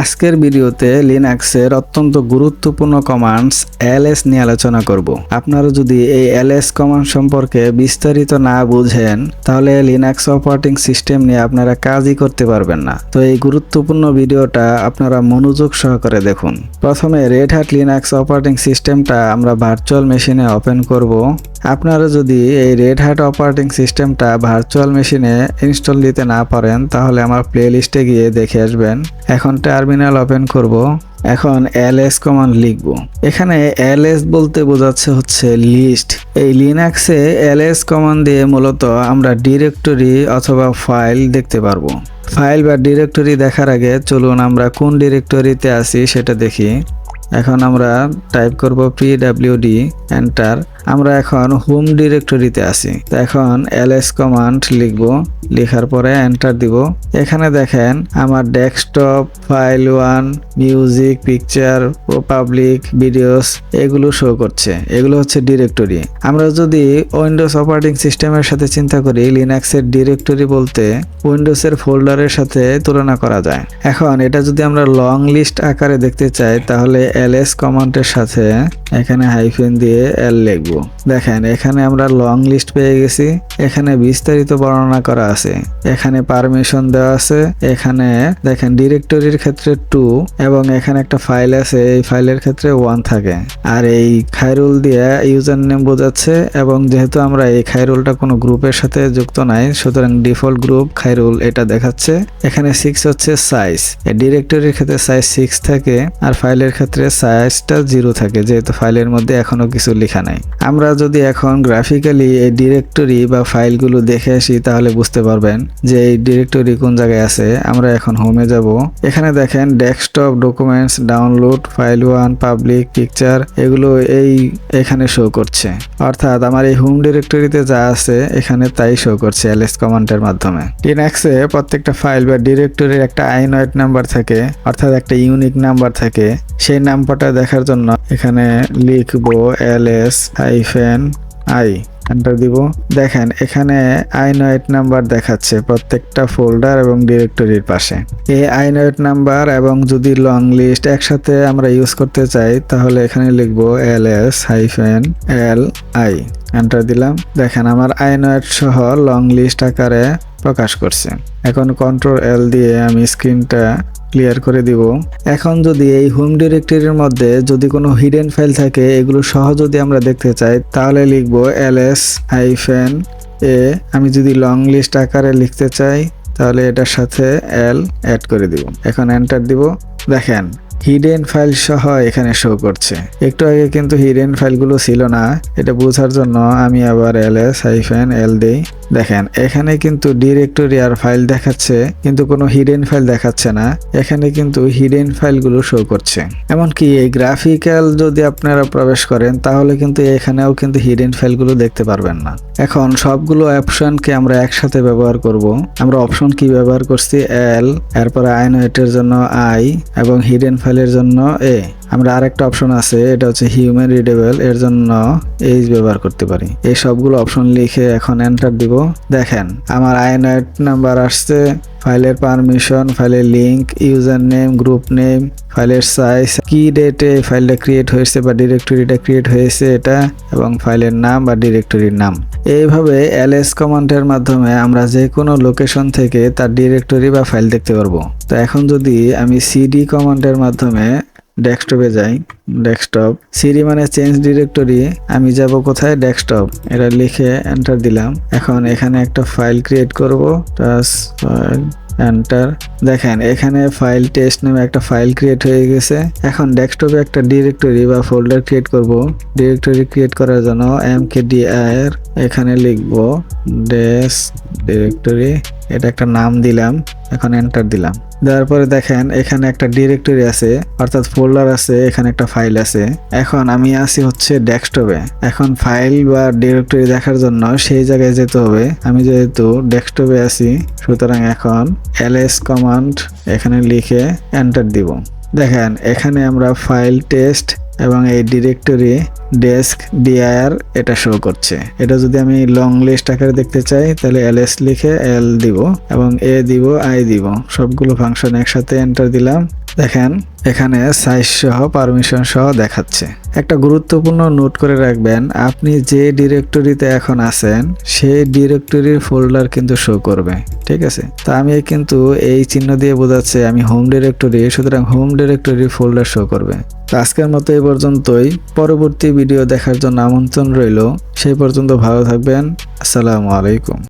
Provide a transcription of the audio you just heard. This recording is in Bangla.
আজকের ভিডিওতে লিনাক্সের অত্যন্ত গুরুত্বপূর্ণ কমান্ডস এলএস নিয়ে আলোচনা করব। আপনারা যদি এই এলএস কমান্ড সম্পর্কে বিস্তারিত না বুঝেন, তাহলে লিনাক্স অপারেটিং সিস্টেম নিয়ে আপনারা কাজই করতে পারবেন না। তো এই গুরুত্বপূর্ণ ভিডিওটা আপনারা মনোযোগ সহকারে দেখুন। প্রথমে রেড হ্যাট লিনাক্স অপারেটিং সিস্টেমটা আমরা ভার্চুয়াল মেশিনে ওপেন করব। আপনারা যদি এই রেড হ্যাট অপারেটিং সিস্টেমটা ভার্চুয়াল মেশিনে ইনস্টল দিতে না পারেন, তাহলে আমার প্লে লিস্টে গিয়ে দেখে আসবেন। এখন টার্মিনাল ওপেন করব। এখন এলএস কমান্ড লিখব। এখানে এলএস বলতে বোঝাচ্ছে হচ্ছে লিস্ট এই লিনাক্সে এলএস কমান্ড দিয়ে মূলত আমরা ডিরেক্টরি অথবা ফাইল দেখতে পারব। ফাইল বা ডিরেক্টরি দেখার আগে চলুন আমরা কোন ডিরেক্টরিতে আছি সেটা দেখি। এখন আমরা টাইপ করব পিডাব্লিউডি এন্টার আমরা এখন হোম ডিরেক্টরিতে আছি। তো এখন এলএস কমান্ড লিখব। লেখার পরে এন্টার দিব। এখানে দেখেন আমার desktop file one music picture ও পাবলিক ভিডিওস এগুলো শো করছে। এগুলো হচ্ছে ডিরেক্টরি আমরা যদি উইন্ডোজ অপারেটিং সিস্টেমের সাথে চিন্তা করি লিনাক্সের ডিরেক্টরি বলতে উইন্ডোজের ফোল্ডারের সাথে তুলনা করা যায়। এখন এটা যদি আমরা লং লিস্ট আকারে দেখতে চাই, তাহলে এলএস কমান্ডের সাথে এখানে হাইফেন দিয়ে এল লিখব। দেখেন, এখানে আমরা লং লিস্ট পেয়ে গেছি। এখানে বিস্তারিত বর্ণনা করা আছে। এখানে পারমিশন দেওয়া আছে। এখানে দেখেন ডিরেক্টরির ক্ষেত্রে টু এবং এখানে একটা ফাইল আছে। এই ফাইলের ক্ষেত্রে ওয়ান থাকে। আর এই খাইরুল দিয়ে ইউজার নেম বোঝাচ্ছে এবং যেহেতু আমরা এই খাইরুলটা কোনো গ্রুপের সাথে যুক্ত নাই, সুতরাং ডিফল্ট গ্রুপ খাইরুল এটা দেখাচ্ছে। এখানে সিক্স হচ্ছে সাইজ ডিরেক্টরির ক্ষেত্রে সাইজ সিক্স থাকে আর ফাইলের ক্ষেত্রে সাইজটা জিরো থাকে, যেহেতু ফাইলের মধ্যে এখনও কিছু লেখা নাই। আমরা যদি এখন গ্রাফিক্যালি এই ডিরেক্টরি বা ফাইলগুলো দেখে আসি, তাহলে বুঝতে পারবেন যে এই ডিরেক্টরি কোন জায়গায় আছে। আমরা এখন হোমে যাব। এখানে দেখেন desktop documents download file one public picture এগুলো এই এখানে শো করছে। অর্থাৎ আমার এই হোম ডিরেক্টরিতে যা আছে, এখানে তাই শো করছে এলএস কমান্ডের মাধ্যমে। লিনাক্সে প্রত্যেকটা ফাইল বা ডিরেক্টরির একটা আইনয়েড নাম্বার থাকে, অর্থাৎ একটা ইউনিক নাম্বার থাকে। সেই নাম্বারটা দেখার জন্য এখানে লিখব L S hyphen I. Enter দিব। দেখেন, এখানে আইনয়েট নাম্বার দেখাচ্ছে প্রত্যেকটা ফোল্ডার এবং ডিরেক্টরির পাশে। এই আইনয়েট নাম্বার এবং যদি লং লিস্ট একসাথে আমরা ইউজ করতে চাই, তাহলে এখানে লিখব L S hyphen L I. Enter দিলাম। দেখেন, আমার আইনয়েট সহ লং লিস্ট আকারে প্রকাশ করছে। এখন কন্ট্রোল এল দিয়ে আমি স্ক্রিনটা ক্লিয়ার করে দিব। এখন যদি এই হোম ডিরেক্টরির মধ্যে যদি কোনো হিডেন ফাইল থাকে, এগুলো সহ যদি আমরা দেখতে চাই, তাহলে লিখব এলএস হাইফেন এ আমি যদি লং লিস্ট আকারে লিখতে চাই, তাহলে এটার সাথে এল অ্যাড করে দিব। এখন এন্টার দিব। দেখেন হিডেন ফাইল সহ এখানে শো করছে। একটু আগে কিন্তু হিডেন ফাইলগুলো ছিল না। এটা বোঝার জন্য আমি আবার এল এস হাইফেন এল দিই। দেখেন, এখানে কিন্তু ডিরেক্টরি আর ফাইল দেখাচ্ছে, কিন্তু কোনো হিডেন ফাইল দেখাচ্ছে না। এখানে কিন্তু হিডেন ফাইলগুলো শো করছে। এমনকি এই গ্রাফিক্যাল যদি আপনারা প্রবেশ করেন, তাহলে কিন্তু এখানেও কিন্তু হিডেন ফাইলগুলো দেখতে পারবেন না। এখন সবগুলো অপশনকে আমরা একসাথে ব্যবহার করব। আমরা অপশন কি ব্যবহার করছি? এল এরপরে আইনোয়েটের জন্য আই এবং হিডেন ফাইলের জন্য এ আমরা আরেকটা অপশন আছে, এটা হচ্ছে হিউম্যান রিডেবল এর জন্য এইচ ব্যবহার করতে পারি। এই সবগুলো অপশন লিখে এখন এন্টার দিব। দেখেন, আমার আইনয়েট নাম্বার আসছে ফাইলের পারমিশন ফাইলের link user name group name ফাইলের সাইজ কি ডেটে ফাইলটা ক্রিয়েট হয়েছে বা ডিরেক্টরিটা ক্রিয়েট হয়েছে এটা, এবং ফাইলের নাম বা ডিরেক্টরির নাম। এইভাবে এলএস কমান্ডের মাধ্যমে আমরা যে কোনো লোকেশন থেকে তার ডিরেক্টরি বা ফাইল দেখতে পারব। তো এখন যদি আমি সিডি কমান্ডের মাধ্যমে ডেস্কটপে যাই, ডেস্কটপ। সিরি মানে চেঞ্জ ডিরেক্টরি আমি যাব কোথায়? ডেস্কটপ। এটা লিখে এন্টার দিলাম। এখন এখানে একটা ফাইল ক্রিয়েট করব। টাস ফাইল এন্টার দেখেন, এখানে ফাইল টেস্ট নামে একটা ফাইল ক্রিয়েট হয়ে গেছে। এখন ডেস্কটপে একটা ডিরেক্টরি বা ফোল্ডার ক্রিয়েট করব। ডিরেক্টরি ক্রিয়েট করার জন্য এম কে আর এখানে লিখব। ডেস ডিরেক্টরি এটা একটা নাম দিলাম। এখন এন্টার দিলাম। দেওয়ার পরে দেখেন, এখানে একটা ডিরেক্টরি আছে, অর্থাৎ ফোল্ডার আছে, এখানে একটা ফাইল আছে। এখন আমি আছি হচ্ছে ডেস্কটপে এখন ফাইল বা ডিরেক্টরি দেখার জন্য সেই জায়গায় যেতে হবে। আমি যেহেতু ডেস্কটপে আছি, সুতরাং এখন এলএস কমান্ড এখানে লিখে এন্টার দিব। দেখেন, এখানে আমরা ফাইল টেস্ট এবং এই ডিরেক্টরি ডেস্ক ডিআইআর এটা শো করছে। এটা যদি আমি লং লিস্ট আকারে দেখতে চাই, তাহলে এল এস লিখে এল দিব এবং এ দিব আই দিব। সবগুলো ফাংশন একসাথে এন্টার দিলাম। দেখেন, এখানে সাইজ সহ পারমিশন সহ দেখাচ্ছে। একটা গুরুত্বপূর্ণ নোট করে রাখবেন, আপনি যে ডিরেক্টরিতে এখন আছেন, সেই ডিরেক্টরির ফোল্ডার কিন্তু শো করবে, ঠিক আছে? তা আমি কিন্তু এই চিহ্ন দিয়ে বোঝাচ্ছে, আমি হোম ডিরেক্টরি সুতরাং হোম ডিরেক্টরি ফোল্ডার শো করবে। তো আজকের মতো এই পর্যন্তই। পরবর্তী ভিডিও দেখার জন্য আমন্ত্রণ রইল। সেই পর্যন্ত ভালো থাকবেন। আসসালামু আলাইকুম।